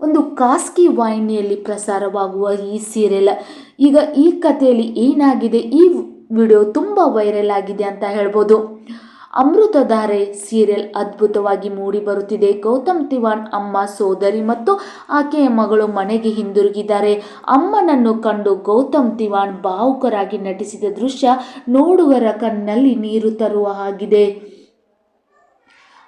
ಒಂದು ಖಾಸಗಿ ವಾಹಿನಿಯಲ್ಲಿ ಪ್ರಸಾರವಾಗುವ ಈ ಸೀರಿಯಲ್. ಈಗ ಈ ಕಥೆಯಲ್ಲಿ ಏನಾಗಿದೆ? ಈ ವಿಡಿಯೋ ತುಂಬ ವೈರಲ್ ಆಗಿದೆ ಅಂತ ಹೇಳ್ಬೋದು. ಅಮೃತಧಾರೆ ಸೀರಿಯಲ್ ಅದ್ಭುತವಾಗಿ ಮೂಡಿ ಬರುತ್ತಿದೆ. ಗೌತಮ್ ತಿವಾನ್ ಅಮ್ಮ ಸೋದರಿ ಮತ್ತು ಆಕೆಯ ಮಗಳು ಮನೆಗೆ ಹಿಂದಿರುಗಿದ್ದಾರೆ. ಅಮ್ಮನನ್ನು ಕಂಡು ಗೌತಮ್ ತಿವಾನ್ ಭಾವುಕರಾಗಿ ನಟಿಸಿದ ದೃಶ್ಯ ನೋಡುಗರ ಕಣ್ಣಲ್ಲಿ ನೀರು ತರುವ ಹಾಗಿದೆ.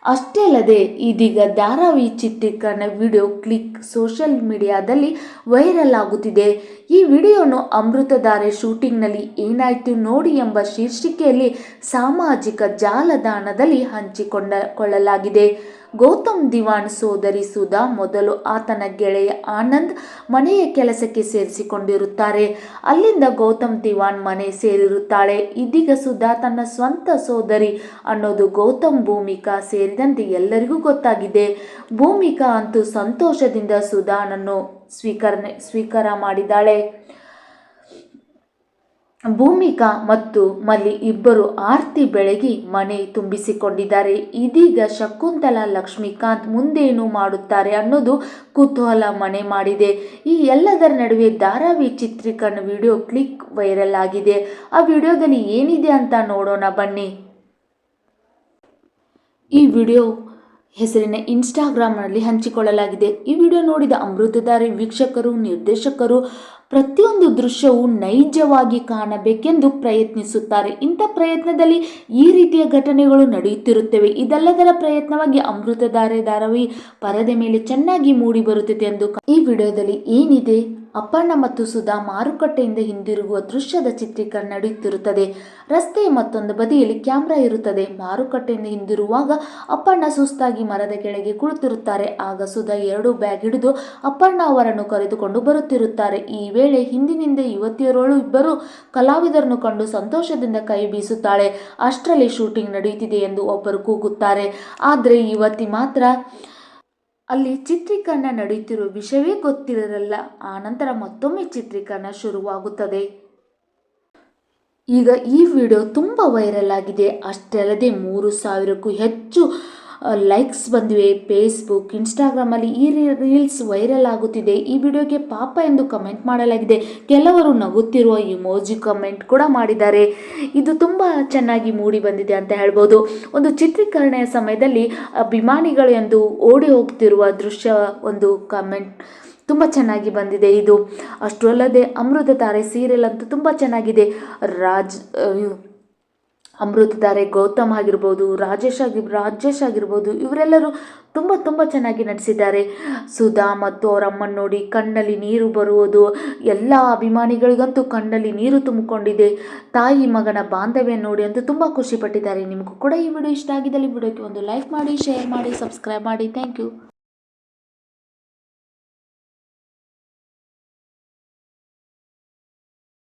ಅಷ್ಟೇ ಅಲ್ಲದೆ ಇದೀಗ ಧಾರಾವಿ ಚಿತ್ರೀಕರಣ ವಿಡಿಯೋ ಕ್ಲಿಕ್ ಸೋಷಿಯಲ್ ಮೀಡಿಯಾದಲ್ಲಿ ವೈರಲ್ ಆಗುತ್ತಿದೆ. ಈ ವಿಡಿಯೋನು ಅಮೃತಧಾರೆ ಶೂಟಿಂಗ್ನಲ್ಲಿ ಏನಾಯಿತು ನೋಡಿ ಎಂಬ ಶೀರ್ಷಿಕೆಯಲ್ಲಿ ಸಾಮಾಜಿಕ ಜಾಲತಾಣದಲ್ಲಿ ಹಂಚಿಕೊಂಡ ಕೊಳ್ಳಲಾಗಿದೆ. ಗೌತಮ್ ದಿವಾನ್ ಸೋದರಿ ಸುಧಾ ಮೊದಲು ಆತನ ಗೆಳೆಯ ಆನಂದ್ ಮನೆಯ ಕೆಲಸಕ್ಕೆ ಸೇರಿಸಿಕೊಂಡಿರುತ್ತಾರೆ. ಅಲ್ಲಿಂದ ಗೌತಮ್ ದಿವಾನ್ ಮನೆ ಸೇರಿರುತ್ತಾಳೆ. ಇದೀಗ ಸುಧಾ ತನ್ನ ಸ್ವಂತ ಸೋದರಿ ಅನ್ನೋದು ಗೌತಮ್ ಭೂಮಿಕಾ ಸೇರಿದಂತೆ ಎಲ್ಲರಿಗೂ ಗೊತ್ತಾಗಿದೆ. ಭೂಮಿಕಾ ಅಂತೂ ಸಂತೋಷದಿಂದ ಸುಧಾನನ್ನು ಸ್ವೀಕರಣೆ, ಸ್ವೀಕಾರ ಮಾಡಿದ್ದಾಳೆ. ಭೂಮಿಕಾ ಮತ್ತು ಮಲ್ಲಿ ಇಬ್ಬರು ಆರ್ತಿ ಬೆಳಗಿ ಮನೆ ತುಂಬಿಸಿಕೊಂಡಿದ್ದಾರೆ. ಇದೀಗ ಶಕುಂತಲಾ ಲಕ್ಷ್ಮೀಕಾಂತ್ ಮುಂದೇನು ಮಾಡುತ್ತಾರೆ ಅನ್ನೋದು ಕುತೂಹಲ ಮನೆ ಮಾಡಿದೆ. ಈ ಎಲ್ಲದರ ನಡುವೆ ಧಾರಾವಿ ಚಿತ್ರೀಕರಣ ವಿಡಿಯೋ ಕ್ಲಿಕ್ ವೈರಲ್ ಆಗಿದೆ. ಆ ವಿಡಿಯೋದಲ್ಲಿ ಏನಿದೆ ಅಂತ ನೋಡೋಣ ಬನ್ನಿ. ಈ ವಿಡಿಯೋ ಹೆಸರಿನ ಇನ್ಸ್ಟಾಗ್ರಾಮ್ನಲ್ಲಿ ಹಂಚಿಕೊಳ್ಳಲಾಗಿದೆ. ಈ ವಿಡಿಯೋ ನೋಡಿದ ಅಮೃತಧಾರಿ ವೀಕ್ಷಕರು, ನಿರ್ದೇಶಕರು ಪ್ರತಿಯೊಂದು ದೃಶ್ಯವು ನೈಜವಾಗಿ ಕಾಣಬೇಕೆಂದು ಪ್ರಯತ್ನಿಸುತ್ತಾರೆ. ಇಂಥ ಪ್ರಯತ್ನದಲ್ಲಿ ಈ ರೀತಿಯ ಘಟನೆಗಳು ನಡೆಯುತ್ತಿರುತ್ತವೆ. ಇದೆಲ್ಲದರ ಪ್ರಯತ್ನವಾಗಿ ಅಮೃತಧಾರೆ ಧಾರಾವಾಹಿ ಪರದೆ ಮೇಲೆ ಚೆನ್ನಾಗಿ ಮೂಡಿ ಬರುತ್ತಿದೆ ಎಂದು ಈ ವಿಡಿಯೋದಲ್ಲಿ ಏನಿದೆ? ಅಪರ್ಣ ಮತ್ತು ಸುಧಾ ಮಾರುಕಟ್ಟೆಯಿಂದ ಹಿಂದಿರುಗುವ ದೃಶ್ಯದ ಚಿತ್ರೀಕರಣ ನಡೆಯುತ್ತಿರುತ್ತದೆ. ರಸ್ತೆಯ ಮತ್ತೊಂದು ಬದಿಯಲ್ಲಿ ಕ್ಯಾಮ್ರಾ ಇರುತ್ತದೆ. ಮಾರುಕಟ್ಟೆಯಿಂದ ಹಿಂದಿರುವಾಗ ಅಪ್ಪಣ್ಣ ಸುಸ್ತಾಗಿ ಮರದ ಕೆಳಗೆ ಕುಳಿತಿರುತ್ತಾರೆ. ಆಗ ಸುಧಾ ಎರಡು ಬ್ಯಾಗ್ ಹಿಡಿದು ಅಪ್ಪಣ್ಣ ಅವರನ್ನು ಕರೆದುಕೊಂಡು ಬರುತ್ತಿರುತ್ತಾರೆ. ಈ ವೇಳೆ ಹಿಂದಿನಿಂದ ಯುವತಿಯರೋಳು ಇಬ್ಬರು ಕಲಾವಿದರನ್ನು ಕಂಡು ಸಂತೋಷದಿಂದ ಕೈ ಬೀಸುತ್ತಾಳೆ. ಅಷ್ಟರಲ್ಲಿ ಶೂಟಿಂಗ್ ನಡೆಯುತ್ತಿದೆ ಎಂದು ಒಬ್ಬರು ಕೂಗುತ್ತಾರೆ. ಆದರೆ ಯುವತಿ ಮಾತ್ರ ಅಲ್ಲಿ ಚಿತ್ರೀಕರಣ ನಡೆಯುತ್ತಿರುವ ವಿಷಯವೇ ಗೊತ್ತಿರಲಿಲ್ಲ. ಆನಂತರ ಮತ್ತೊಮ್ಮೆ ಚಿತ್ರೀಕರಣ ಶುರುವಾಗುತ್ತದೆ. ಈಗ ಈ ವಿಡಿಯೋ ತುಂಬ ವೈರಲ್ ಆಗಿದೆ. ಅಷ್ಟೇ ಅಲ್ಲದೆ ಮೂರು ಸಾವಿರಕ್ಕೂ ಹೆಚ್ಚು ಲೈಕ್ಸ್ ಬಂದಿವೆ. ಫೇಸ್ಬುಕ್ ಇನ್ಸ್ಟಾಗ್ರಾಮಲ್ಲಿ ಈ ರೀಲ್ಸ್ ವೈರಲ್ ಆಗುತ್ತಿದೆ. ಈ ವಿಡಿಯೋಗೆ ಪಾಪ ಎಂದು ಕಮೆಂಟ್ ಮಾಡಲಾಗಿದೆ. ಕೆಲವರು ನಗುತ್ತಿರುವ ಇಮೋಜಿ ಕಮೆಂಟ್ ಕೂಡ ಮಾಡಿದ್ದಾರೆ. ಇದು ತುಂಬ ಚೆನ್ನಾಗಿ ಮೂಡಿ ಬಂದಿದೆ ಅಂತ ಹೇಳ್ಬೋದು. ಒಂದು ಚಿತ್ರೀಕರಣೆಯ ಸಮಯದಲ್ಲಿ ಅಭಿಮಾನಿಗಳು ಎಂದು ಓಡಿ ಹೋಗ್ತಿರುವ ದೃಶ್ಯ ಒಂದು ಕಮೆಂಟ್ ತುಂಬ ಚೆನ್ನಾಗಿ ಬಂದಿದೆ ಇದು. ಅಷ್ಟು ಅಲ್ಲದೆ ಅಮೃತ ತಾರೆ ಸೀರಿಯಲ್ ಅಂತೂ ತುಂಬ ಚೆನ್ನಾಗಿದೆ. ರಾಜ್ ಅಮೃತಧಾರೆ, ಗೌತಮ್ ಆಗಿರ್ಬೋದು, ರಾಜೇಶ್ ಆಗಿ ರಾಜೇಶ್ ಆಗಿರ್ಬೋದು, ಇವರೆಲ್ಲರೂ ತುಂಬ ತುಂಬ ಚೆನ್ನಾಗಿ ನಟಿಸಿದ್ದಾರೆ ಸುಧಾ ಮತ್ತು ಅವರ ಅಮ್ಮನ ನೋಡಿ ಕಣ್ಣಲ್ಲಿ ನೀರು ಬರುವುದು, ಎಲ್ಲ ಅಭಿಮಾನಿಗಳಿಗಂತೂ ಕಣ್ಣಲ್ಲಿ ನೀರು ತುಂಬಿಕೊಂಡಿದೆ. ತಾಯಿ ಮಗನ ಬಾಂಧವ್ಯ ನೋಡಿ ಅಂತೂ ತುಂಬ ಖುಷಿಪಟ್ಟಿದ್ದಾರೆ ನಿಮಗೂ ಕೂಡ ಈ ವಿಡಿಯೋ ಇಷ್ಟ ಆಗಿದ್ದಲ್ಲಿ ವಿಡಿಯೋಕ್ಕೆ ಒಂದು ಲೈಕ್ ಮಾಡಿ, ಶೇರ್ ಮಾಡಿ, ಸಬ್ಸ್ಕ್ರೈಬ್ ಮಾಡಿ. Thank you.